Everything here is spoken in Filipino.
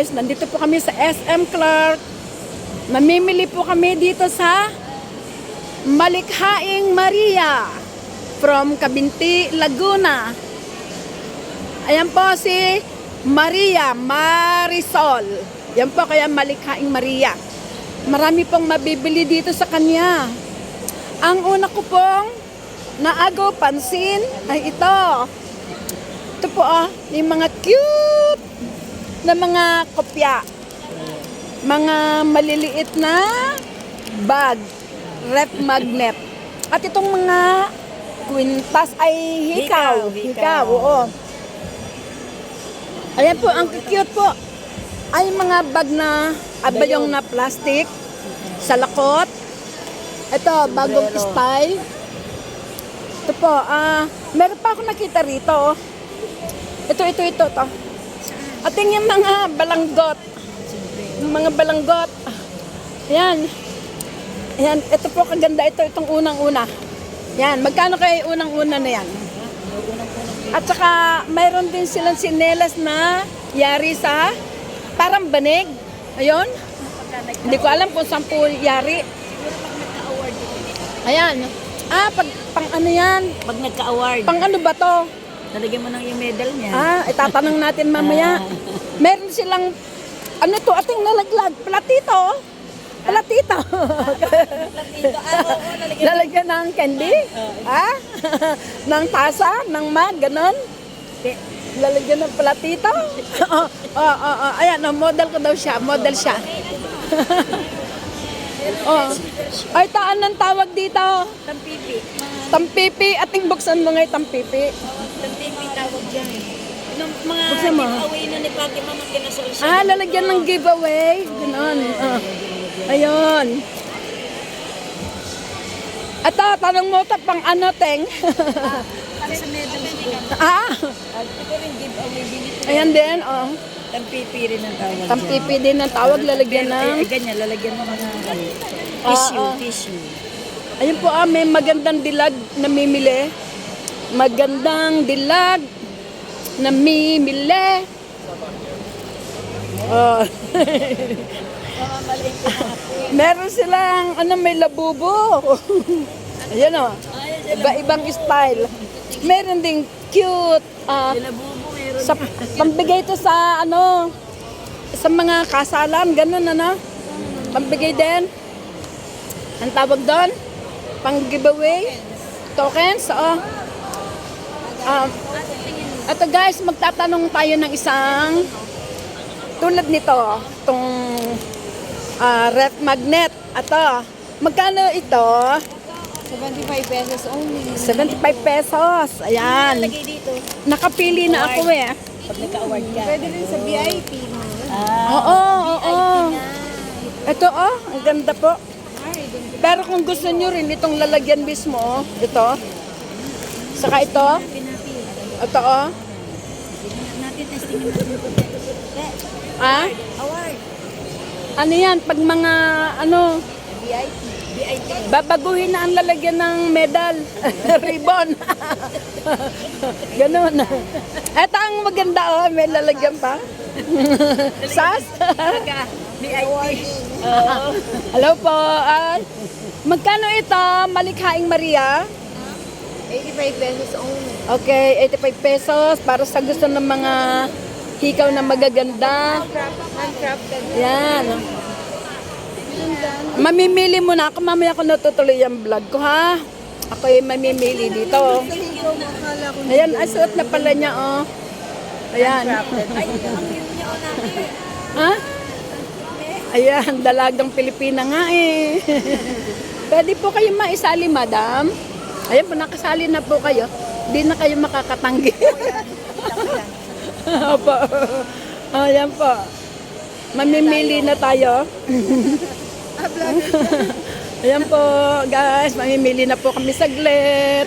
guys, nandito po kami sa SM Clark. Namimili po kami dito sa Malikhaing Maria from Cabinti, Laguna. Ayan po si Maria Marisol. Yan po kaya Malikhaing Maria. Marami pong mabibili dito sa kanya. Ang una ko pong naago pansin ay ito. Ito po ah, yung mga cute na mga kopya. Mga maliliit na bag, rep magnet. At itong mga kwintas ay hikaw. Hikaw, hikaw. Oo. Ayan po, ang cute po. Ay mga bag na abayong na plastic, salakot. Ito, bagong style. Ito po, ah, meron pa ako nakita rito. oh. Ito, ito, ito, ito. At yung mga balanggot. Yung mga balanggot. Ayan. Ayan, ito po kaganda ito, itong unang-una. Yan, magkano kayo unang-una na yan? At saka, mayroon din silang sinelas na yari sa parang banig. Ayun. Hindi ko alam kung saan po yari. Ayan. Ah, pag, pang ano yan? Pag nagka-award, Pang ano ba to? Nalagyan mo ng yung medal niya. Ah, itatanong natin mamaya. Meron silang, ano to, ating nalaglag, platito. Platito. Dito, ah, oo, nalagyan. Lalagyan ng candy? Ah? ng tasa? Ng mug? Ganon? Lalagyan ng platito? Oo, oo, oo. Ayan, oh, model ko daw siya. Model siya. oh. Ay, taan ng tawag dito. Tampipi. Tampipi. Ating buksan mo ngay tampipi. Tampipi tawag dyan. Nung mga Buksan mo. giveaway na ni Fatima mang kinasal siya. Ah, lalagyan ng giveaway. Ganon. Ah. Ayun. Ito, tanong mo ito pang ano, Teng? Para sa medal ko. ah, Ito rin giveaway din ito. ayan din, oh. Tampipi rin ang tawag dyan. Tampipi din ang tawag, lalagyan Pero, ng... eh, ganyan, lalagyan mo mga ano, tissue, ah. tissue. Ayun po, ah, may magandang dilag na mimili. Magandang dilag na mimili. Oh. Meron silang, ano, may labubo. Ayan o. Iba-ibang style. Meron ding cute. meron. sa, pambigay to sa, ano, sa mga kasalan, ganun, ano. Pambigay din. Ang tawag doon? Pang giveaway? Tokens? Oo. Um, ito guys, magtatanong tayo ng isang tulad nito, itong ah, ref magnet. Ito, magkano ito? 75 pesos only. 75 pesos. Ayan. Dito. Nakapili na ako eh. Pag nagka-award ka. Pwede rin sa VIP mo. Ah, Oo, oo. Ito oh, ang ganda po. Pero kung gusto nyo rin itong lalagyan mismo, oh, ito. Saka ito. Ito oh. natin testingin natin. Ah, Award. ano yan, pag mga ano, VIP. VIP. babaguhin na ang lalagyan ng medal, ribbon. Ganun. Ito ang maganda oh, may lalagyan pa. Sas? VIP. Hello po. Ay, magkano ito, Malikhaing Maria? 85 pesos only. Okay, 85 pesos para sa gusto ng mga hikaw na magaganda. Handcrafted. Yan. Mamimili muna ako. Mamaya ako natutuloy ang vlog ko, ha? Ako yung mamimili dito. Ayan, ay, na pala niya, oh. Ayan. Ha? Ayan, dalagang Pilipina nga eh. Pwede po kayo maisali, madam. Ayan po, nakasali na po kayo. Di na kayo makakatanggi. Opo. Ayan po. Mamimili na tayo. Ayan po, guys. Mamimili na po kami saglit.